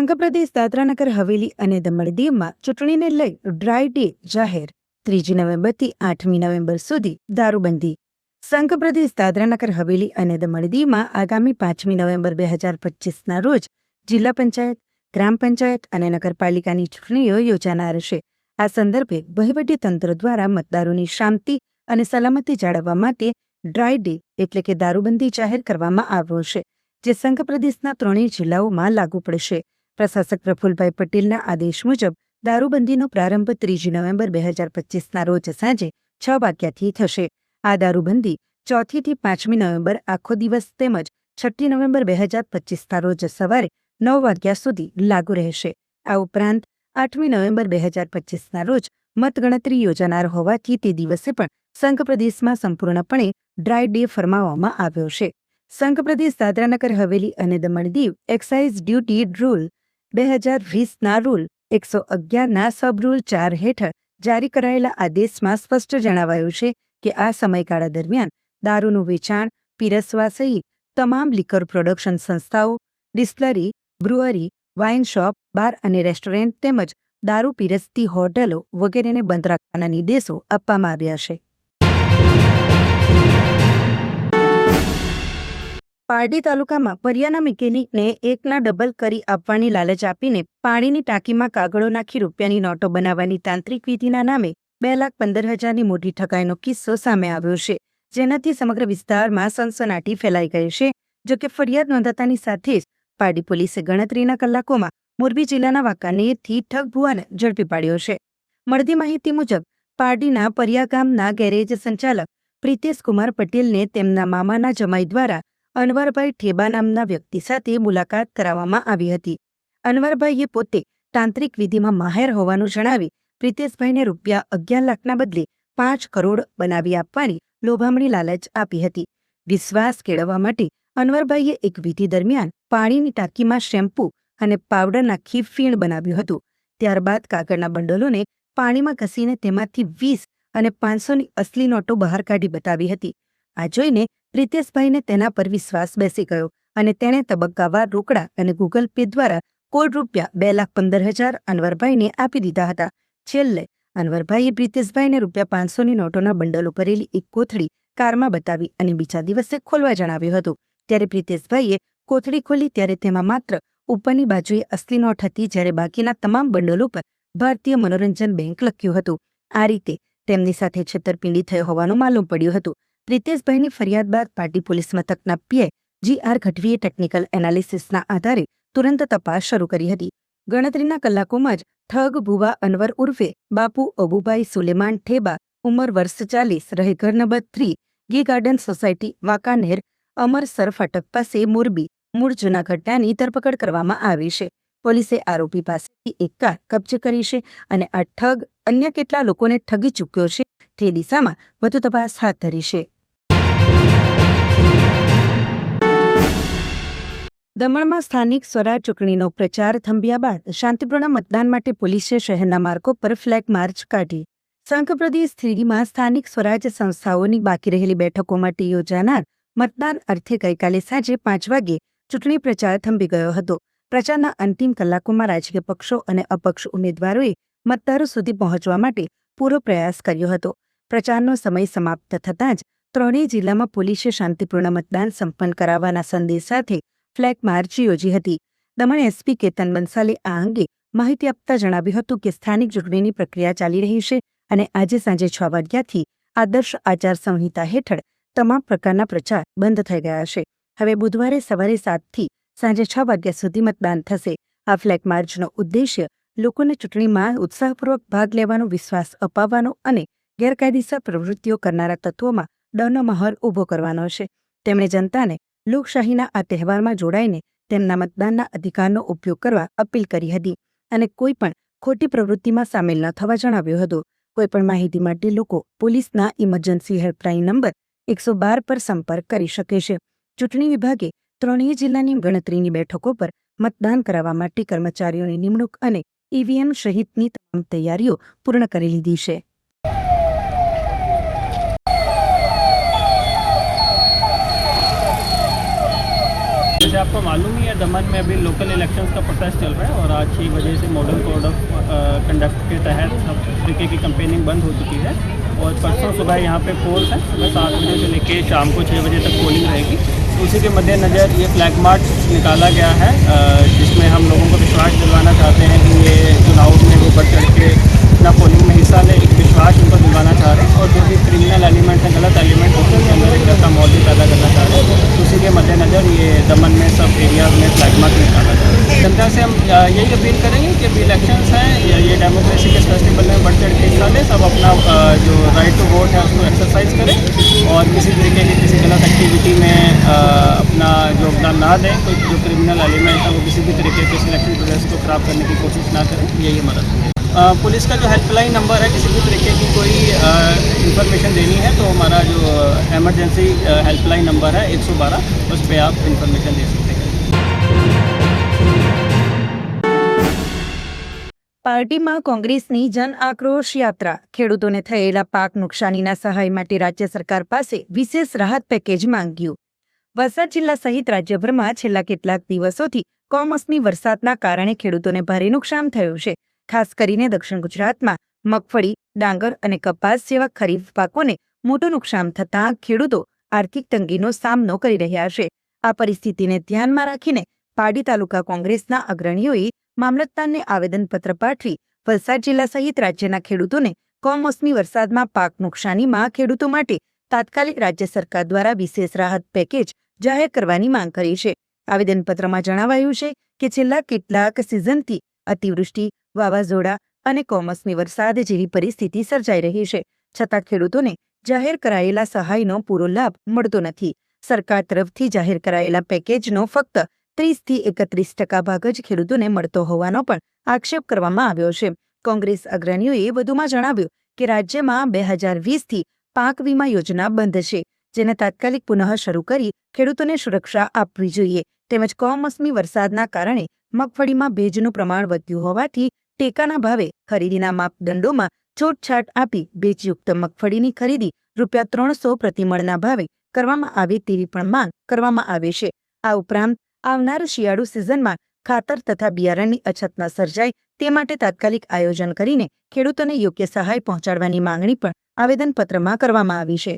સંઘપ્રદેશ દાદરાનગર હવેલી અને દમણ દીવમાં ચૂંટણીને લઈ ડ્રાય ડે જાહેર. ત્રીજી નવેમ્બરથી આઠમી નવેમ્બર સુધી દારૂબંધી. સંઘપ્રદેશ દાદરાનગર હવેલી અને દમણ દીવમાં આગામી પાંચમી નવેમ્બર બે હજાર પચીસના રોજ જિલ્લા પંચાયત, ગ્રામ પંચાયત અને નગરપાલિકાની ચૂંટણીઓ યોજાનાર છે. આ સંદર્ભે વહીવટીતંત્ર દ્વારા મતદારોની શાંતિ અને સલામતી જાળવવા માટે ડ્રાય ડે એટલે કે દારૂબંધી જાહેર કરવામાં આવ્યો છે, જે સંઘ પ્રદેશના ત્રણેય જિલ્લાઓમાં લાગુ પડશે. પ્રશાસક પ્રફુલભાઈ પટેલના આદેશ મુજબ દારૂબંધીનો પ્રારંભ ત્રીજી નવેમ્બર બે હજાર પચીસના રોજ સાંજે છ વાગ્યાથી થશે. આ દારૂબંધી ચોથીથી પાંચમી નવેમ્બર આખો દિવસ તેમજ છઠ્ઠી નવેમ્બર બે હજાર પચીસના રોજ સવારે નવ વાગ્યા સુધી લાગુ રહેશે. આ ઉપરાંત આઠમી નવેમ્બર બે હજાર પચીસના રોજ મતગણતરી યોજાનાર હોવાથી તે દિવસે પણ સંઘ પ્રદેશમાં સંપૂર્ણપણે ડ્રાય ડે ફરમાવવામાં આવ્યો છે. સંઘ પ્રદેશ દાદરાનગર હવેલી અને Daman Diu excise duty rule બે હજાર વીસના રૂલ, એકસો અગિયારના સબરૂલ ચાર હેઠળ જારી કરાયેલા આદેશમાં સ્પષ્ટ જણાવાયું છે કે આ સમયગાળા દરમિયાન દારૂનું વેચાણ, પીરસવા સહિત તમામ લિકર પ્રોડક્શન સંસ્થાઓ ડિસ્ટલરી બ્રુઅરી, વાઇન શોપ, બાર અને રેસ્ટોરન્ટ તેમજ દારૂ પીરસતી હોટલો વગેરેને બંધ રાખવાના નિર્દેશો આપવામાં આવ્યા છે. પારડી તાલુકામાં પરિયાના મિકેનિકને એકના ડબલ કરી આપવાની લાલચ આપીને પાણીની ટાંકીમાં કાગળો નાખી રૂપિયાની નોટો બનાવવાની તાંત્રિક વિધિના નામે બે લાખ પંદર હજારની મોટી ઠગાઈનો કિસ્સો સામે આવ્યો છે, જેનાથી સમગ્ર વિસ્તારમાં સનસનાટી ફેલાઈ ગઈ છે. જોકે ફરિયાદ નોંધાતાની સાથે જ પારડી પોલીસે ગણતરીના કલાકોમાં મોરબી જિલ્લાના વાંકાનેરથી ઠગ ભુવાને ઝડપી પાડ્યો છે. મળતી માહિતી મુજબ, પારડીના પરિયા ગામના ગેરેજ સંચાલક પ્રિતેશ કુમાર પટેલને તેમના મામાના જમાઈ દ્વારા અનવરભાઈ ઠેબા નામના વ્યક્તિ સાથે મુલાકાત કરાવવામાં આવી હતી. અનવરભાઈએ પોતે તાંત્રિક વિધિમાં માહેર હોવાનું જણાવી પ્રિતેશભાઈને રૂપિયા અગિયાર લાખના બદલે પાંચ કરોડ બનાવી આપવાની લોભામણી લાલચ આપી હતી. વિશ્વાસ કેળવવા માટે અનવરભાઈએ એક વિધિ દરમિયાન પાણીની ટાંકીમાં શેમ્પૂ અને પાવડર નાખી ફીણ બનાવ્યું હતું. ત્યારબાદ કાગળના બંડલોને પાણીમાં ઘસીને તેમાંથી વીસ અને પાંચસોની અસલી નોટો બહાર કાઢી બતાવી હતી. આ જોઈને પ્રિતેશભાઈને તેના પર વિશ્વાસ બેસી ગયો અને તેણે તબક્કાવાર રોકડા અને ગૂગલ પે દ્વારા કુલ રૂપિયા બે લાખ પંદર હજાર અનવરભાઈને આપી દીધા હતા. છેલ્લે અનવરભાઈએ પ્રિતેશભાઈને રૂપિયા પાંચસોની નોટોના બંડલો ભરેલી એક કોથળી કારમાં બતાવી અને બીજા દિવસે ખોલવા જણાવ્યું હતું. ત્યારે પ્રિતેશભાઈએ કોથળી ખોલી ત્યારે તેમાં માત્ર ઉપરની બાજુએ અસલી નોટ હતી જ્યારે બાકીના તમામ બંડલો પર ભારતીય મનોરંજન બેંક લખ્યું હતું. આ રીતે તેમની સાથે છેતરપિંડી થઈ હોવાનું માલુમ પડ્યું હતું. પ્રિતેશભાઈની ફરિયાદ બાદ પાર્ટી પોલીસ મથકના પીએ જી આર ગઢવીએ ટેકનિકલ એનાલિસિસના આધારે તુરંત તપાસ શરૂ કરી હતી. ગણતરીના કલાકોમાં જ ઠગ, ભુવા, અનવર ઉર્ફે બાપુ અબુભાઈ સુલેમાન ઠેબા ઉંમર વર્ષ ચાલીસ, રહે number three, G garden society, Wankaner Amarsar ફાટક પાસે મોરબી, મૂળ જૂનાગઢની ધરપકડ કરવામાં આવી છે. પોલીસે આરોપી પાસેથી એક કાર કબજે કરી છે અને આ ઠગ અન્ય કેટલા લોકોને ઠગી ચૂક્યો છે તે દિશામાં વધુ તપાસ હાથ ધરી છે. દમણમાં સ્થાનિક સ્વરાજ ચૂંટણીનો પ્રચાર થંભ્યા બાદ શાંતિપૂર્ણ મતદાન માટે પોલીસે શહેરના માર્ગો પર ફ્લેગ માર્ચ કાઢી. સંઘ થ્રીડીમાં સ્થાનિક સ્વરાજ સંસ્થાઓની બાકી રહેલી બેઠકો માટે યોજાનાર મતદાન અર્થે ગઈકાલે સાંજે પાંચ વાગે ચૂંટણી પ્રચાર થંભી ગયો હતો. પ્રચારના અંતિમ કલાકોમાં રાજકીય પક્ષો અને અપક્ષ ઉમેદવારોએ મતદારો સુધી પહોંચવા માટે પૂરો પ્રયાસ કર્યો હતો. પ્રચારનો સમય સમાપ્ત થતાં જ ત્રણેય જિલ્લામાં પોલીસે શાંતિપૂર્ણ મતદાન સંપન્ન કરાવવાના સંદેશ સાથે ફ્લેગ માર્ચ યોજી હતી. દમણ એસપી કેતન બંસાલે આ અંગે માહિતી આપતા જણાવ્યું હતું કે સ્થાનિક ચૂંટણીની પ્રક્રિયા ચાલી રહી છે અને આજે સાંજે છ વાગ્યાથી આદર્શ આચારસંહિતા હેઠળ તમામ પ્રકારના પ્રચાર બંધ થઈ ગયા છે. હવે બુધવારે સવારે સાતથી સાંજે છ વાગ્યા સુધી મતદાન થશે. આ ફ્લેગ માર્ચનો ઉદ્દેશ્ય લોકોને ચૂંટણીમાં ઉત્સાહપૂર્વક ભાગ લેવાનો, વિશ્વાસ અપાવવાનો અને ગેરકાયદેસર પ્રવૃત્તિઓ કરનારા તત્વોમાં ડરનો માહોલ ઊભો કરવાનો છે. તેમણે જનતાને લોકશાહીના આ તહેવારમાં જોડાઈને તેમના મતદાનના અધિકારનો ઉપયોગ કરવા અપીલ કરી હતી અને કોઈ પણ ખોટી પ્રવૃત્તિમાં સામેલ ન થવા જણાવ્યું હતું. કોઈપણ માહિતી માટે લોકો પોલીસના ઇમરજન્સી હેલ્પલાઇન નંબર એકસો બાર પર સંપર્ક કરી શકે છે. ચૂંટણી વિભાગે ત્રણેય જિલ્લાની ગણતરીની બેઠકો પર મતદાન કરાવવા માટે કર્મચારીઓની નિમણૂક અને ઈવીએમ સહિતની તમામ તૈયારીઓ પૂર્ણ કરી લીધી છે. जैसे आपको मालूम ही है, दमन में अभी लोकल इलेक्शंस का प्रोसेस चल रहा है और आज छः बजे से मॉडल कोड ऑफ़ कंडक्ट के तहत सब तरीके की कंपेनिंग बंद हो चुकी है। और परसों सुबह यहाँ पे पोल्स है, सुबह सात बजे से लेके शाम को छः बजे तक पोलिंग रहेगी। उसी के मद्देनज़र ये फ्लैग मार्च निकाला गया है जिसमें हम लोगों को विश्वास दिलवाना चाहते हैं कि ये चुनाव में वो बढ़ चढ़ के अपना पोलिंग में हिस्सा ले, एक विश्वास उनको दिलवाना चाह रहे हैं। और जो भी क्रिमिनल एलिमेंट है गलत एलिमेंट होते हैं उनके अंदर एक डर का माहौल भी पैदा करना चाह रहे हैं तो उसी के मद्देनज़र ये दमन में सब एरियाज़ में फ्लैग मार्च निकाला जा रहा है जनता से हम अ, यही अपील करेंगे कि अभी इलेक्शंस हैं ये ये डेमोक्रेसी के फेस्टिवल में बढ़ चढ़ के हिस्सा लें सब अपना अ, जो राइट टू वोट है उसको एक्सरसाइज करें और किसी तरीके की किसी गलत एक्टिविटी में आ, अपना योगदान ना दें कोई जो क्रिमिनल एलिमेंट है वो किसी भी तरीके के सिलेक्शन प्रोसेस को खराब करने की कोशिश ना करें यही हमारा पुलिस का जो हेल्पलाइन नंबर है किसी भी तरीके की कोई इंफॉर्मेशन देनी है तो हमारा जो एमरजेंसी हेल्पलाइन नंबर है 112 उस पर आप इंफॉर्मेशन दे सकते हैं। પાર્ટીમાં કોંગ્રેસની જન આક્રોશ યાત્રા. ખેડૂતોને થયેલા પાક નુકસાનીના સહાય માટે રાજ્ય સરકાર પાસે વિશેષ રાહત પેકેજ માંગ્યું. વલસાડ જિલ્લા સહિત રાજ્યભરમાં છેલ્લા કેટલાક દિવસોથી કોમોસમી વરસાદના કારણે ખેડૂતોને ભારે નુકસાન થયું છે. ખાસ કરીને દક્ષિણ ગુજરાતમાં મગફળી, ડાંગર અને કપાસ જેવા ખરીફ પાકોને મોટું નુકસાન થતાં ખેડૂતો આર્થિક તંગીનો સામનો કરી રહ્યા છે. આ પરિસ્થિતિને ધ્યાનમાં રાખીને પાડી તાલુકા કોંગ્રેસના અગ્રણીઓએ મામલતદારને આવેદનપત્ર પાઠવી વલસાડ જિલ્લા સહિત રાજ્યના ખેડૂતોને કમોસમી વરસાદમાં પાક નુકસાનીમાં ખેડૂતો માટે તાત્કાલિક રાજ્ય સરકાર દ્વારા વિશેષ રાહત પેકેજ જાહેર કરવાની માંગ કરી છે. આવેદનપત્રમાં જણાવાયું છે કે છેલ્લા કેટલાક સિઝનથી અતિવૃષ્ટિ, વાવાઝોડા અને કમોસમી વરસાદ જેવી પરિસ્થિતિ સર્જાઈ રહી છે. છતાં ખેડૂતોને જાહેર કરાયેલા સહાયનો પૂરો લાભ મળતો નથી. સરકાર તરફથી જાહેર કરાયેલા પેકેજનો ફક્ત ત્રીસથી એકત્રીસ ટકા ભાગ જ ખેડૂતોને મળતો હોવાનો પણ આક્ષેપ કરવામાં આવ્યો છે. કોંગ્રેસ અગ્રણીઓએ વધુમાં જણાવ્યું કે રાજ્યમાં બે હજાર વીસથી પાક વીમા યોજના બંધ છે, જેને તાત્કાલિક પુનઃ શરૂ કરી ખેડૂતોને સુરક્ષા આપવી જોઈએ. તેમજ કમોસમી વરસાદના કારણે મગફળીમાં ભેજનું પ્રમાણ વધ્યું હોવાથી ટેકાના ભાવે ખરીદીના માપદંડોમાં છૂટછાટ આપી ભેજયુક્ત મગફળીની ખરીદી રૂપિયા ત્રણસો પ્રતિમળના ભાવે કરવામાં આવે તેવી પણ માંગ કરવામાં આવે છે. આ ઉપરાંત આવનાર શિયાળુ સિઝનમાં ખાતર તથા બિયારણની અછત ન સર્જાય તે માટે તાત્કાલિક આયોજન કરીને ખેડૂતોને યોગ્ય સહાય પહોંચાડવાની માંગણી પણ આવેદનપત્રમાં કરવામાં આવી છે.